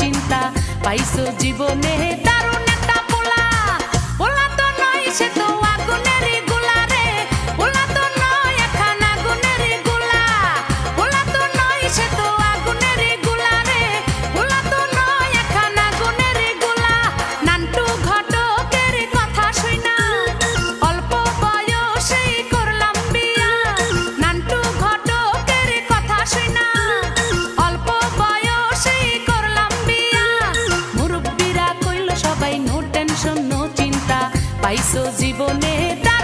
চিন্তা। পাইছো জীবনে দারুণ একটা পোলা। পোলা তো নয় সে তো Paisos e bonita.